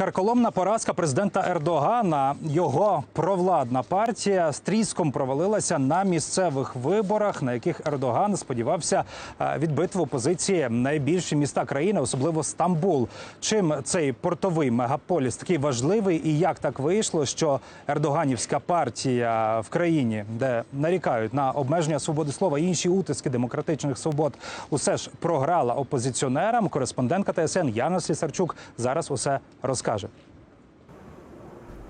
Карколомна поразка президента Ердогана. Його провладна партія з тріском провалилася на місцевих виборах, на яких Ердоган сподівався е, відбити в опозиції найбільші міста країни, особливо Стамбул. Чим цей портовий мегаполіс такий важливий, і як так вийшло, що Ердоганівська партія в країні, де нарікають на обмеження свободи слова і інші утиски демократичних свобод, усе ж програла опозиціонерам. Кореспондентка ТСН Яна Слісарчук зараз усе розкаже.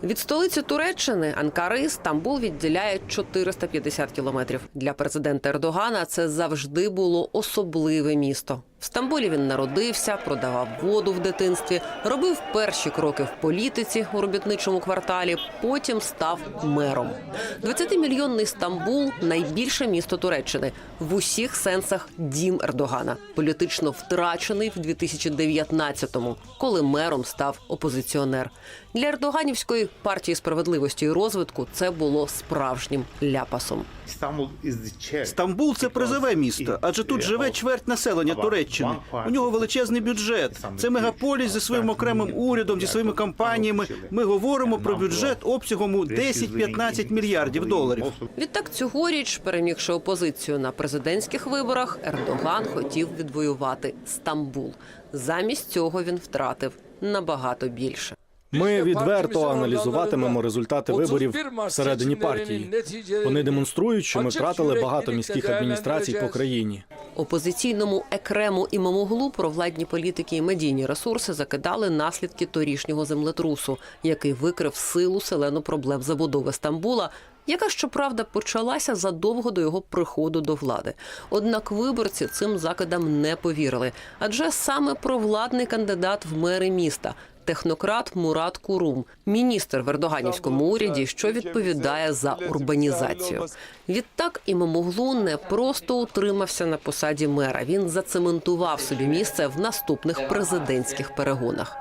Від столиці Туреччини Анкари Стамбул відділяє 450 кілометрів. Для президента Ердогана це завжди було особливе місто. В Стамбулі він народився, продавав воду в дитинстві, робив перші кроки в політиці у робітничому кварталі. Потім став мером. 20-мільйонний Стамбул найбільше місто Туреччини в усіх сенсах дім Ердогана. Політично втрачений в 2019-му, коли мером став опозиціонер. Для Ердоганівської партії справедливості і розвитку це було справжнім ляпасом. Стамбул це призове місто, адже тут живе чверть населення Туреччини. У нього величезний бюджет. Це мегаполіс зі своїм окремим урядом, зі своїми компаніями. Ми говоримо про бюджет обсягом у 10-15 мільярдів доларів. Відтак цьогоріч, перемігши опозицію на президентських виборах, Ердоган хотів відвоювати Стамбул. Замість цього він втратив набагато більше. Ми відверто аналізуватимемо результати виборів всередині партії. Вони демонструють, що ми втратили багато міських адміністрацій по країні. Опозиційному екрему і Мамуглу провладні політики і медійні ресурси закидали наслідки торішнього землетрусу, який викрив силу селену проблем забудови Стамбула, яка щоправда почалася задовго до його приходу до влади. Однак виборці цим закидам не повірили, адже саме провладний кандидат в мери міста. Технократ Мурат Курум, міністр в Ердоганівському уряді, що відповідає за урбанізацію. Відтак Імамоглу не просто утримався на посаді мера. Він зацементував собі місце в наступних президентських перегонах.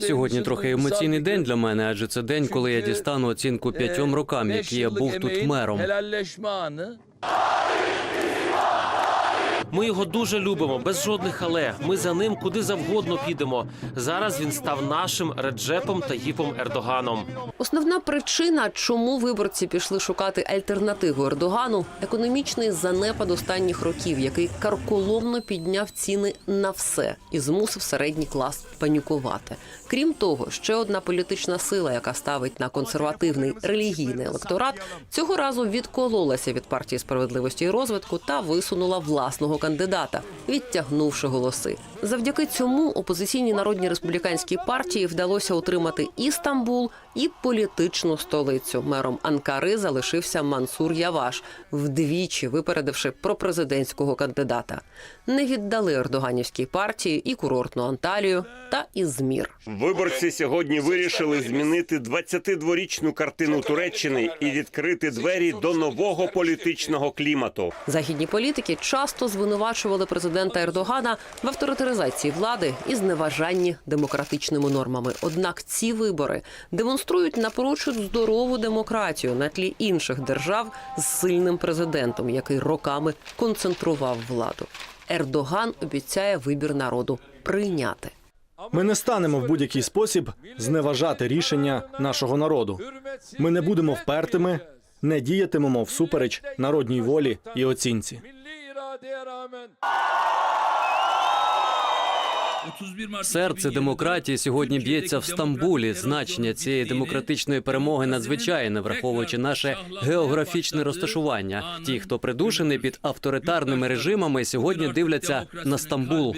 Сьогодні трохи емоційний день для мене, адже це день, коли я дістану оцінку п'ятьом рокам, які я був тут мером. Ми його дуже любимо, без жодних але. Ми за ним куди завгодно підемо. Зараз він став нашим Реджепом Таїпом Ердоганом. Основна причина, чому виборці пішли шукати альтернативу Ердогану, економічний занепад останніх років, який карколомно підняв ціни на все і змусив середній клас панікувати. Крім того, ще одна політична сила, яка ставить на консервативний релігійний електорат, цього разу відкололася від партії справедливості і розвитку та висунула власного кандидата, відтягнувши голоси. Завдяки цьому опозиційній народній республіканській партії вдалося отримати і Стамбул, і політичну столицю. Мером Анкари залишився Мансур Яваш, вдвічі випередивши пропрезидентського кандидата. Не віддали ердоганівській партії і курортну Анталію та Ізмір. Виборці сьогодні вирішили змінити 22-річну картину Туреччини і відкрити двері до нового політичного клімату. Західні політики часто звинувачували президента Ердогана в авторитаризації влади і зневажанні демократичними нормами. Однак ці вибори демонструють напрочуд здорову демократію на тлі інших держав з сильним президентом, який роками концентрував владу. Ердоган обіцяє вибір народу прийняти. Ми не станемо в будь-який спосіб зневажати рішення нашого народу. Ми не будемо впертими, не діятимемо всупереч народній волі і оцінці. Серце демократії сьогодні б'ється в Стамбулі. Значення цієї демократичної перемоги надзвичайне, враховуючи наше географічне розташування. Ті, хто придушений під авторитарними режимами, сьогодні дивляться на Стамбул.